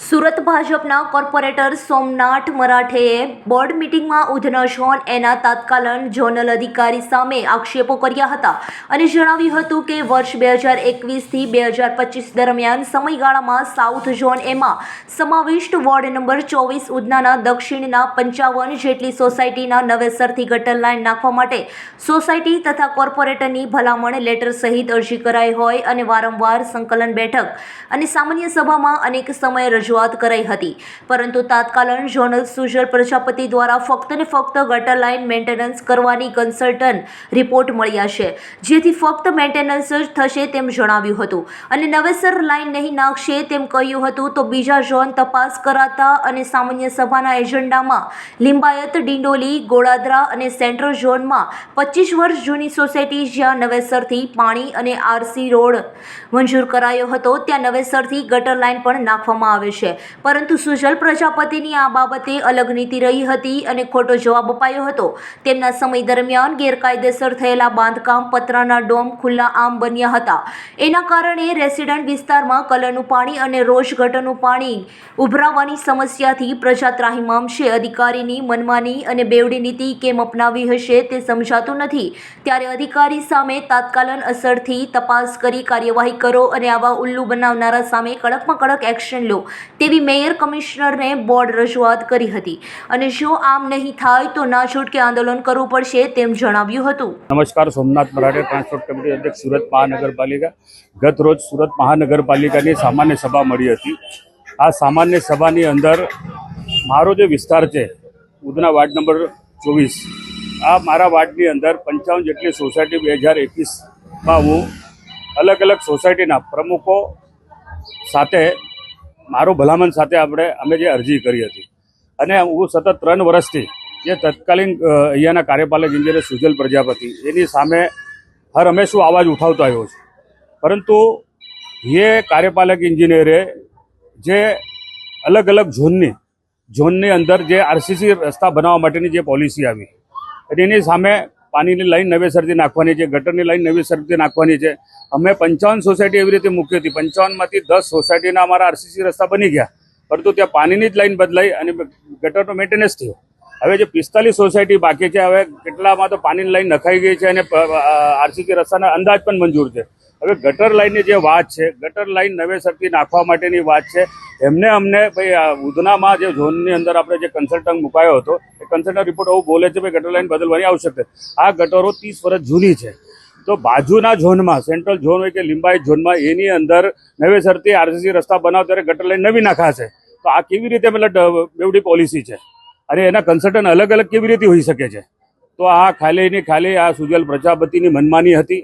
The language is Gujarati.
સુરત ભાજપના કોર્પોરેટર સોમનાથ મરાઠેએ બોર્ડ મિટિંગમાં ઉધના ઝોન એના તાત્કાલિન ઝોનલ અધિકારી સામે આક્ષેપો કર્યા હતા અને જણાવ્યું હતું કે વર્ષ બે હજાર એકવીસથી બે હજાર પચીસ દરમિયાન સમયગાળામાં સાઉથ ઝોન એમાં સમાવિષ્ટ વોર્ડ નંબર ચોવીસ ઉધનાના દક્ષિણના પંચાવન જેટલી સોસાયટીના નવેસરથી ગટર લાઇન નાખવા માટે સોસાયટી તથા કોર્પોરેટરની ભલામણ લેટર સહિત અરજી કરાઈ હોય અને વારંવાર સંકલન બેઠક અને સામાન્ય સભામાં અનેક સમયે રજૂઆત કરાઈ હતી. પરંતુ તાત્કાલિન ઝોનલ સુજલ પ્રજાપતિ દ્વારા ફક્ત ને ફક્ત ગટર લાઇન મેન્ટેનન્સ કરવાની કન્સલ્ટન્ટ રિપોર્ટ મળ્યા છે. જેથી ફક્ત મેન્ટેનન્સ જ થશે તેમ જણાવ્યું હતું. અને નવેસર લાઇન નહીં નાખશે તેમ કહ્યું હતું તો બીજા ઝોન તપાસ કરાતા અને સામાન્ય સભાના એજન્ડામાં લિંબાયત, ડિંડોલી, ગોળાદરા અને સેન્ટ્રલ ઝોનમાં પચીસ વર્ષ જૂની સોસાયટી જ્યાં નવેસરથી પાણી અને આરસી રોડ મંજૂર કરાયો હતો, ત્યાં નવેસરથી ગટર લાઇન પણ નાખવામાં આવે છે. પરંતુ સુજલ પ્રજાપતિની આ બાબતે અલગ નીતિ રહી હતી અને ખોટો જવાબ અપાયો હતો. તેમના સમય દરમિયાન ગેરકાયદેસર થયેલા બાંધકામ પતરાના ડોમ ખુલ્લા આમ બન્યા હતા. એના કારણે રેસિડન્ટ વિસ્તારમાં કલરનું પાણી અને રોષઘટનું પાણી ઉભરાવાની સમસ્યાથી પ્રજા ત્રાહિમામ છે અધિકારીની મનમાની અને બેવડી નીતિ કેમ અપનાવી હશે તે સમજાતું નથી. ત્યારે અધિકારી સામે તાત્કાલિન અસરથી તપાસ કરી કાર્યવાહી કરો અને આવા ઉલ્લુ બનાવનારા સામે કડકમાં કડક એક્શન લો. તેવી મેયર કમિશનરને બોર્ડ રજૂઆત કરી હતી. અને જો આમ નહીં થાય તો ના છૂટકે આંદોલન કરવું પડશે તેમ જણાવ્યું હતું. નમસ્કાર, સોમનાથ મરાઠે ટ્રાન્સપોર્ટ કમિટી અધ્યક્ષ સુરત મહાનગરપાલિકા. ગત રોજ સુરત મહાનગરપાલિકાની સામાન્ય સભા મળી હતી. આ સામાન્ય સભાની અંદર મારો જે વિસ્તાર છે, ઉધના વાર્ડ નંબર ચોવીસ, આ મારા વાર્ડની અંદર પંચાવન જેટલી સોસાયટી બે હજાર એકવીસમાં હું અલગ અલગ સોસાયટીના પ્રમુખો સાથે મારો ભલામણ સાથે આપણે અમે જે અરજી કરી હતી અને હું સતત ત્રણ વર્ષથી જે તત્કાલીન અહીંયાના કાર્યપાલક ઇન્જિનિયર સુજલ પ્રજાપતિ, એની સામે હર હંમેશા અવાજ ઉઠાવતો આવ્યો છું. પરંતુ એ કાર્યપાલક ઇન્જિનિયરે જે અલગ અલગ ઝોનની ઝોનની અંદર જે આરસીસી રસ્તા બનાવવા માટેની જે પોલિસી આવી એની સામે પાણીની લાઈન નવેસરથી નાખવાની છે, ગટરની લાઈન નવેસરથી નાખવાની છે. અમે પંચાવન સોસાયટી એવી રીતે મૂકી હતી. પંચાવનમાંથી દસ સોસાયટીના અમારા આરસીસી રસ્તા બની ગયા. પરંતુ ત્યાં પાણીની જ લાઈન બદલાઈ અને ગટરનો મેન્ટેનન્સ થયો. હવે જે પિસ્તાલીસ સોસાયટી બાકી છે, હવે કેટલામાં તો પાણીની લાઈન નખાઈ ગઈ છે અને આરસીસી રસ્તાના અંદાજ પણ મંજૂર છે. હવે ગટર લાઈનની જે વાત છે, ગટર લાઈન નવેસરથી નાખવા માટેની વાત છે. એમને અમને ભાઈ ઉધનામાં જે ઝોનની અંદર આપણે જે કન્સલ્ટન્ટ મુકાયો હતો, એ કન્સલ્ટન્ટ રિપોર્ટ એવું બોલે છે, ભાઈ ગટર લાઈન બદલવાની આવશ્યકતા આ ગટરો ત્રીસ વર્ષ જૂની છે. તો બાજુના ઝોનમાં સેન્ટ્રલ ઝોન હોય કે લિંબાયત ઝોનમાં, એની અંદર નવેસરથી આરસીસી રસ્તા બનાવ ત્યારે ગટર લાઈન નવી નાખાશે. તો આ કેવી રીતે મતલબ બેવડી પોલિસી છે? અને એના કન્સલ્ટન્ટ અલગ અલગ કેવી રીતે હોઈ શકે છે? તો આ ખાલી ને ખાલી આ સુજલ પ્રજાપતિની મનમાની હતી.